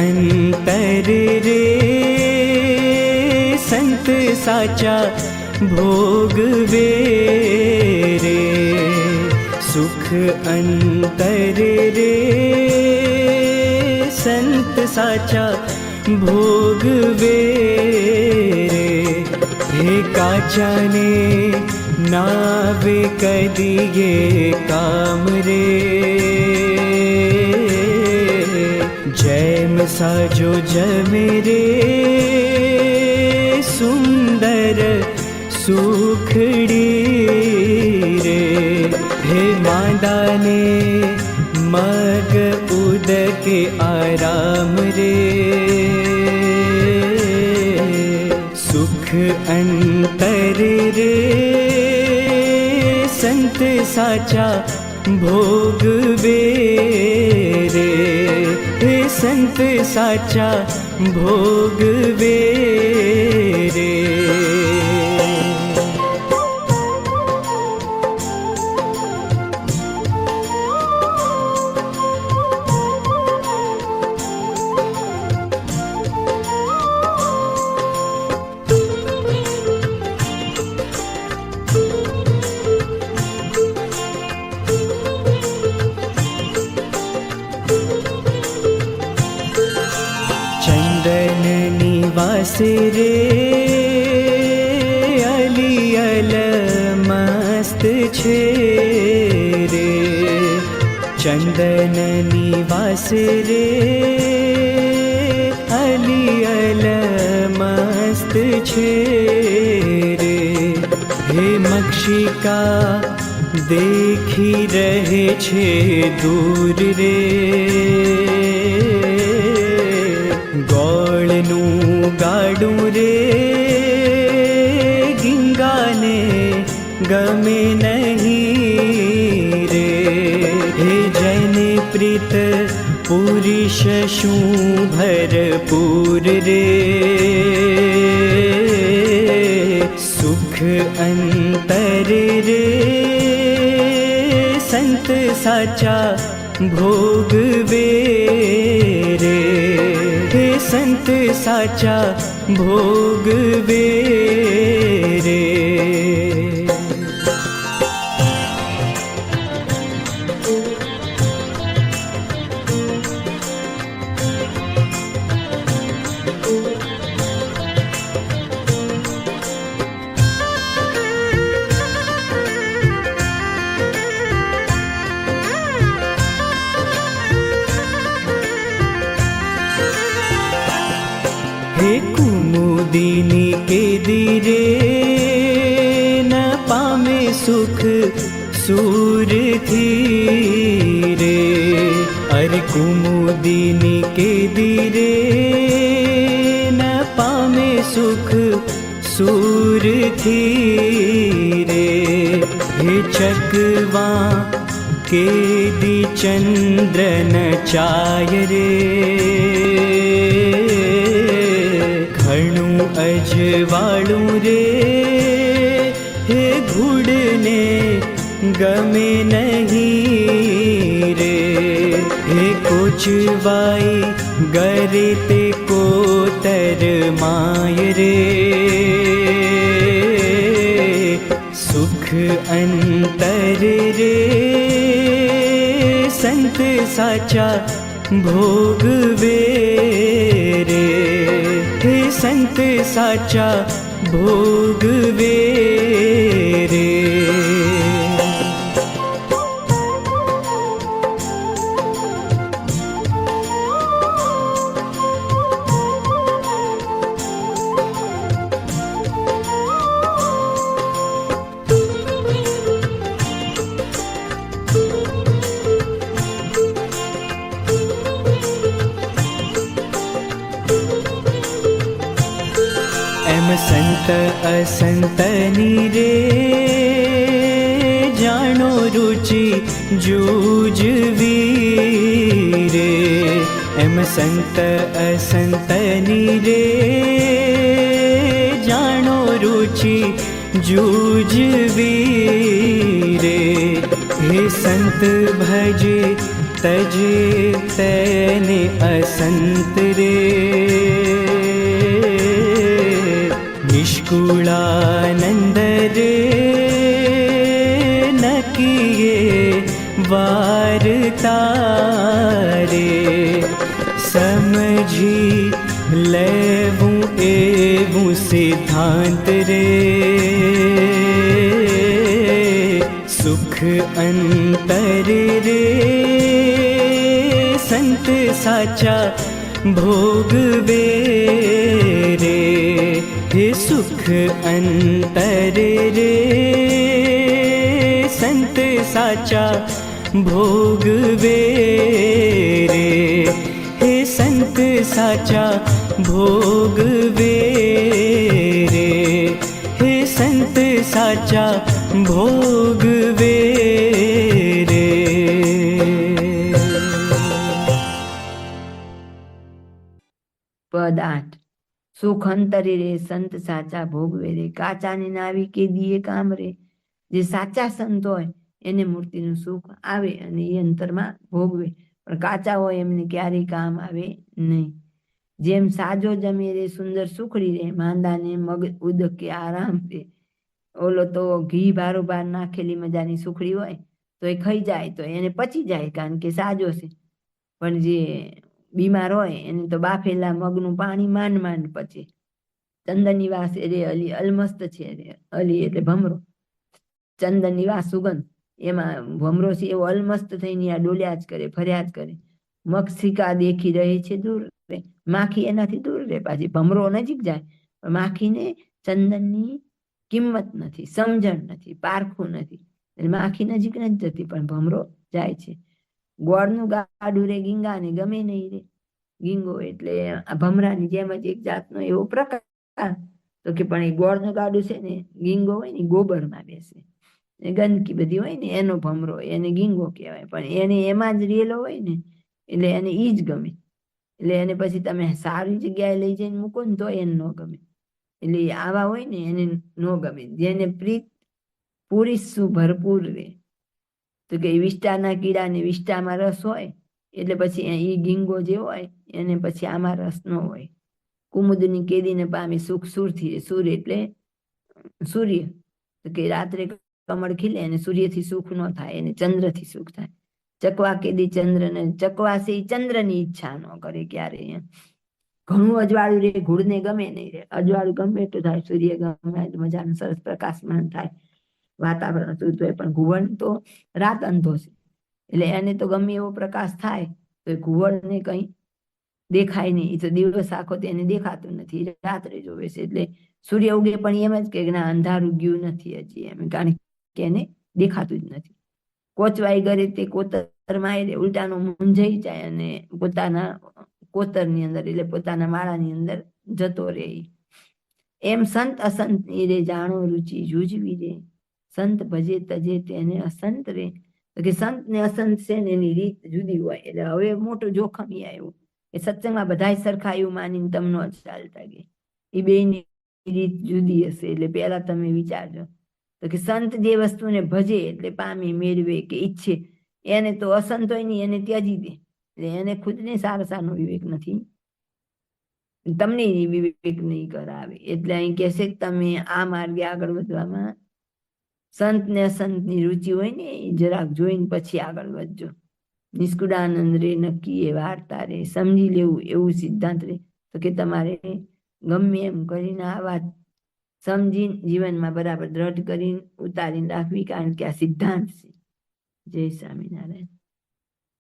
અંતર રે સંત સાચા भोग वे रेख अन्त सन्त साच भोग वेरे काचने कदिये काम रे। जय मसाजो मो जे सुखडी रे। हे मादने मग उदके आराम उदक आरम रेख अन्त सन्त साच भोगे रे हे सन्त साच भोगे रे નિવાસ રે અલિયલ મસ્ત છે રે ચંદન रे રે અલિયલ મસ્ત છે રે હે મક્ષિકા દેખી રહે છે દૂર गम नहीं रे। हे जन जनप्रीत पूरिशु भरपुर रे। सुख अन्तर रे। सन्त साच भोगे रे सन्त साच भोगे सूर थी रे अरे कुमुदिनी के केरे न पामे सुख सूर थी रे हे चकवा के दि चन्द्रन चाय रे खणु अजवाणु रे। गी नहीं रे। हे कुछ रे रे कुच को तर माय रे। सुख अंतर रे। संत साचा भोग वे रे हे संत साचा भोग वे असन्तनि रे जानो रुचि जूजवीरे सन्त असन्तनि रे जानो रुचि जोजवि रे हे सन्त भजे तजे तैने असन्त रे। વાર્તા રે સમજી લેવું એવું સિદ્ધાંત રે સુખ અંતર રે સંત સાચા ભોગવે રે હે સુખ અંતર રે સંત સાચા ભોગવે રે હે સંત સાચા ભોગવે રે હે સંત સાચા ભોગવે પદ આઠ સુખ અંતરે રે સંત સાચા ભોગવે રે કાચાની નાવી કે દીએ કામ રે જે સાચા સંત હોય એને મૂર્તિનું સુખ આવે અને એ અંતરમાં ભોગવે. પણ કાચા હોય એમને ક્યારેય કામ આવે નહીં. જેમ સાજો જમે રે, સુંદર સુખડી રે માંદાને મગ ઉદકે આરામ રે. ઓલો તો ઘી બારોબાર નાખેલી મજાની સુખડી હોય તો એ ખાઈ જાય તો એને પચી જાય કારણ કે સાજો છે. પણ જે બીમાર હોય એને તો બાફેલા મગનું પાણી માંડ માંડ પચે. ચંદનિવાસ વાસ રે અલી અલમસ્ત છે રે અલી એટલે ભમરો. ચંદનિવાસ વાસ સુગંધ. એમાં ભમરો છે એવો અલમસ્ત થઈને આ ડોલ્યા જ કરે, ફર્યા જ કરે. મક્ષિકા દેખી રહી છે દૂર રે, માખી એનાથી દૂર રે. પાછી ભમરો નજીક જાય માખીને ચંદનની કિંમત નથી, સમજણ નથી, પારખું નથી. માખી નજીક નથી જતી, પણ ભમરો જાય છે. ગોળનું ગાડું રે, ગીંગાને ગમે નહીં રે. ગીંગો એટલે આ ભમરાની જેમ જ એક જાતનો એવો પ્રકાર. તો કે પણ એ ગોળનું ગાડું છે ને, ગીંગો હોય ને ગોબરમાં બેસે. ગંદકી બધી હોય ને, એનો ભમરો, એને ગીંગો કહેવાય. પણ એને એમાં જ રેલો હોય ને, એટલે એને ઈ જ ગમે. એટલે એને પછી તમે સારી જગ્યાએ લઈ જઈને મૂકો ને, તો એને ન ગમે. એટલે આવા હોય ને, એને ન ગમે. જેને પ્રીત પૂરી ભરપૂર રે. તો કે વિષ્ટાના કીડાને વિષ્ટામાં રસ હોય, એટલે પછી એ ગીંગો જે હોય, એને પછી આમાં રસ ન હોય. કુમુદની કેદીને પામી સુખ સુરથી સુર એટલે સૂર્ય. તો કે રાત્રે કમળ ખીલે અને સૂર્યથી સુખ ન થાય, એને ચંદ્રથી સુખ થાય. ચકવા કેદી ચંદ્રને ઈ ચંદ્રની ઈચ્છા ન કરે ક્યારે ઘણું અજવાળું રે ઘૂળને ગમે નહીં રે. અજવાળું ગમે તો થાય, સૂર્ય ગમે મજાનું સરસ પ્રકાશમાન થાય. વાતાવરણ શુદ્ધ હોય પણ ઘુવડ તો રાત અંધો છે. એટલે એને તો ગમે એવો પ્રકાશ થાય, તો એ ઘુવડને કઈ દેખાય નહીં. એ તો દિવસ આખો તેને દેખાતું નથી રાત્રે જોવે છે. એટલે સૂર્ય ઉગે પણ એમ જ કે ના, અંધારું ગયું નથી હજી એમ. કારણ કે એને દેખાતું જ નથી. કોચવાઈ કરે તે કોતરમાં એટલે ઉલટાનો મૂંઝાઈ જાય અને પોતાના કોતરની અંદર, એટલે પોતાના માળાની અંદર જતો રહે. એમ સંત અસંતની રે જાણો રુચિ જુજવી રે. સંત ભજે તજે તેને અસંત રે. કે સંત ને અસંત છે ને એની રીત જુદી હોય. એટલે હવે મોટું જોખમ એ આવ્યું. કે સત્સંગમાં બધા સરખા એવું માનીને તમને ચાલતા કે એ બે ની રીત જુદી હશે. એટલે પેલા તમે વિચારજો. તો કે સંત જે વસ્તુને ભજે એટલે પામે મેળવે કે ઈચ્છે. એને તો અસંત હોય નહીં, એને ત્યાજી દે. એટલે એને ખુદને સારા સારો વિવેક નથી. તમને વિવેક નહીં કરાવે. એટલે અહીં કહેશે કે તમે આ માર્ગે આગળ વધવામાં સંત ને અસંતની રુચિ હોય ને જરાક જોઈને પછી આગળ વધજો. નિષ્કુળાનંદ રે નક્કી એ વાર્તા રે. સમજી લેવું એવું સિદ્ધાંત રે. તો કે તમારે ગમે એમ કરીને આ વાત સમજીને જીવનમાં બરાબર દ્રઢ કરીને ઉતારીને રાખવી કારણ કે આ સિદ્ધાંત છે. જય સ્વામિનારાયણ.